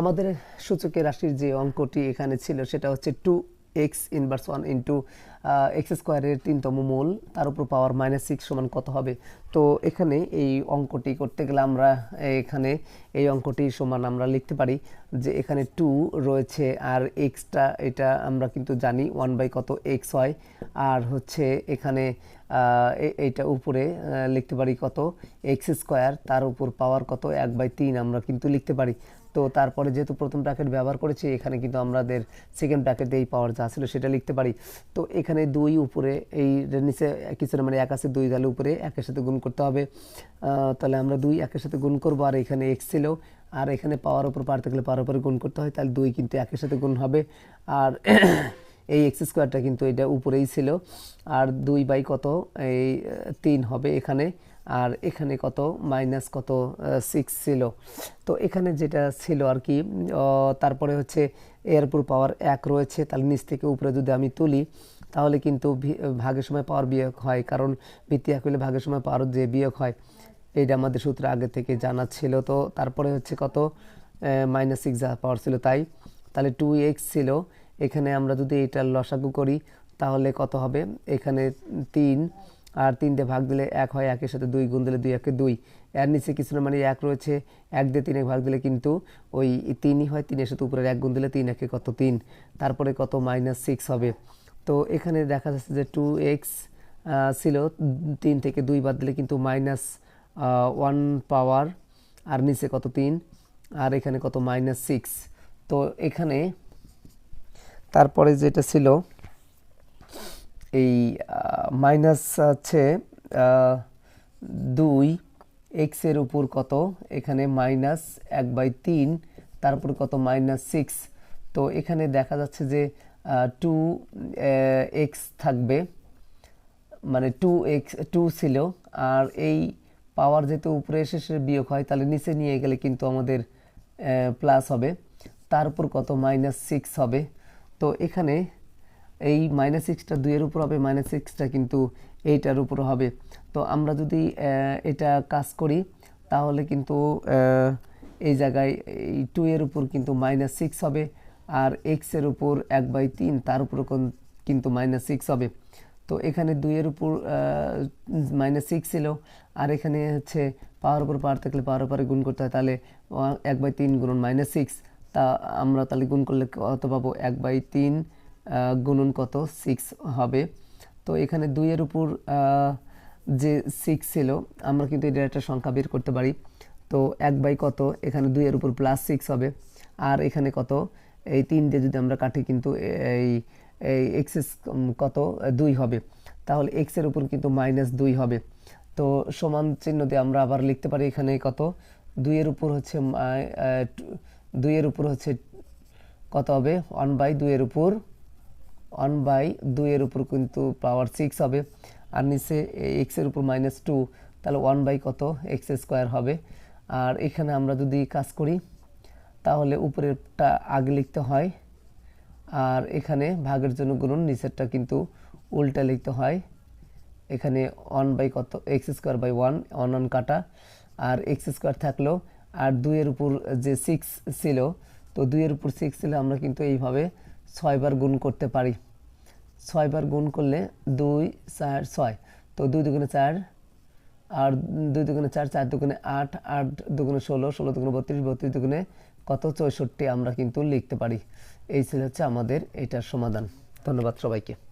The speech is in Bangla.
আমাদের সূচকের রাশির যে অঙ্কটি এখানে ছিল, সেটা হচ্ছে two x inverse one into x স্কোয়ারের তিনতম মূল। তার উপর পাওয়ার মাইনাস সিক্স সমান কত হবে? তো এখানে এই অঙ্কটি করতে গেলে আমরা এখানে এই অঙ্কটি সমান আমরা লিখতে পারি যে এখানে টু রয়েছে আর এক্সটা এটা আমরা কিন্তু জানি ওয়ান বাই কত এক্স হয়। আর হচ্ছে এখানে এইটা উপরে লিখতে পারি কত? এক্স স্কোয়ার তার উপর পাওয়ার কত? এক বাই তিন আমরা কিন্তু লিখতে পারি। তো তারপরে যেহেতু প্রথম ব্র্যাকেট ব্যবহার করেছি, এখানে কিন্তু আমাদের সেকেন্ড ব্র্যাকেটে এই পাওয়ার যা ছিল সেটা লিখতে পারি। তো এখানে দুই উপরে, এই নিচে কিছুটা মানে এক আছে দুই তাহলে উপরে একের সাথে গুণ করতে হবে। তাহলে আমরা দুই একের সাথে গুণ করব, আর এখানে এক্স ছিল। আর এখানে পাওয়ার উপর পারতে গেলে পাওয়ার উপরে গুণ করতে হয়, তাহলে দুই কিন্তু একের সাথে গুণ হবে। আর এই এক্স স্কোয়ারটা কিন্তু এটা উপরেই ছিল। আর দুই বাই কত? এই, তিন হবে এখানে। আর এখানে কত? মাইনাস কত? সিক্স ছিল। তো এখানে যেটা ছিল আর কি তারপরে হচ্ছে এর উপর পাওয়ার এক রয়েছে। তাহলে নিচ থেকে উপরে যদি আমি তুলি, তাহলে কিন্তু ভাগের সময় পাওয়ার বিয়োগ হয়। কারণ ভিত্তি এক হলে ভাগের সময় পাওয়ার যে বিয়োগ হয়, এইটা আমাদের সূত্র আগে থেকে জানা ছিল। তো তারপরে হচ্ছে কত? মাইনাস সিক্স পাওয়ার ছিল তাই। তাহলে টু এক্স ছিল। এখানে আমরা যদি এটা লসাগু করি, তাহলে কত হবে? এখানে তিন, আর তিনটে ভাগ দিলে এক হয় একের সাথে দুই গুণ দিলে দুই, একে দুই। এর নিচে কিছু না মানে এক রয়েছে, এক দিয়ে তিনে ভাগ দিলে কিন্তু ওই তিনই হয়, তিনের সাথে উপরের এক গুণ দিলে তিন, একে কত তিন? তারপরে কত মাইনাস সিক্স হবে? তো এখানে দেখা যাচ্ছে যে টু এক্স ছিল, তিন থেকে দুই বাদ দিলে কিন্তু মাইনাস ওয়ান পাওয়ার আর নিচে কত তিন? আর এখানে কত মাইনাস সিক্স তো এখানে তারপরে যেটা ছিল এই মাইনাস আহ, দুই এক্সের উপর কত? এখানে মাইনাস এক বাই তিন তারপর কত? মাইনাস সিক্স তো এখানে দেখা যাচ্ছে যে টু এক্স থাকবে মানে টু এক্স টু ছিল। আর এই পাওয়ার যেহেতু উপরে এসে সে বিয়োগ হয় তাহলে নিচে নিয়ে গেলে কিন্তু আমাদের প্লাস হবে। তারপর কত? মাইনাস সিক্স হবে। তো এখানে এই মাইনাস সিক্সটা দুইয়ের উপর হবে মাইনাস সিক্সটা কিন্তু এইটার উপর হবে। তো আমরা যদি এটা কাজ করি, তাহলে কিন্তু এই জায়গায় এই টু এর উপর কিন্তু মাইনাস সিক্স হবে আর এক্সের উপর এক বাই তিন, তার উপর কোন- কিন্তু মাইনাস সিক্স হবে। তো এখানে দুইয়ের উপর মাইনাস সিক্স ছিল আর এখানে হচ্ছে পাওয়ার উপর পাওয়ার থাকলে পাওয়ার উপরে গুণ করতে হয়, তাহলে এক বাই তিন গুণন মাইনাস সিক্স তা আমরা তাহলে গুণ করলে কত পাবো এক বাই তিন গুণন কত? সিক্স হবে। তো এখানে দুইয়ের উপর যে সিক্স ছিল, আমরা কিন্তু এটা একটা সংখ্যা বের করতে পারি। তো এক বাই কত? এখানে দুইয়ের উপর প্লাস সিক্স হবে। আর এখানে কত? এই তিন দিয়ে যদি আমরা কাটি কিন্তু এই এই এক্সেস কত? দুই হবে। তাহলে এক্সের উপর কিন্তু মাইনাস দুই হবে। তো সমান চিহ্ন দিয়ে আমরা আবার লিখতে পারি এখানে কত? দুইয়ের উপর হচ্ছে দুইয়ের উপর হচ্ছে কত হবে? ওয়ান বাই দুইয়ের উপর ওয়ান বাই দুইয়ের উপর কিন্তু পাওয়ার সিক্স হবে। আর নিচে এক্সের উপর মাইনাস টু তাহলে ওয়ান বাই কত? এক্স স্কোয়ার হবে। আর এখানে আমরা যদি কাজ করি, তাহলে উপরেরটা আগে লিখতে হয়। আর এখানে ভাগের জন্য গুণন, নিচেরটা কিন্তু উল্টা লিখতে হয়। এখানে ওয়ান বাই কত? X square by one one one কাটা। আর এক্স স্কোয়ার থাকল আর দুইয়ের উপর যে সিক্স ছিল, তো দুইয়ের উপর সিক্স ছিল আমরা কিন্তু এইভাবে ছয়বার গুণ করতে পারি। ছয়বার গুণ করলে দুই, চার, ছয়। তো দুই দুগুণে চার, আর দুই দুগুণে চার চার দুগুণে আট আট দুগুণে ষোলো ষোলো দুগুণে বত্রিশ বত্রিশ দুগুণে কত? চৌষট্টি আমরা কিন্তু লিখতে পারি। এই ছিল হচ্ছে আমাদের এটার সমাধান। ধন্যবাদ সবাইকে।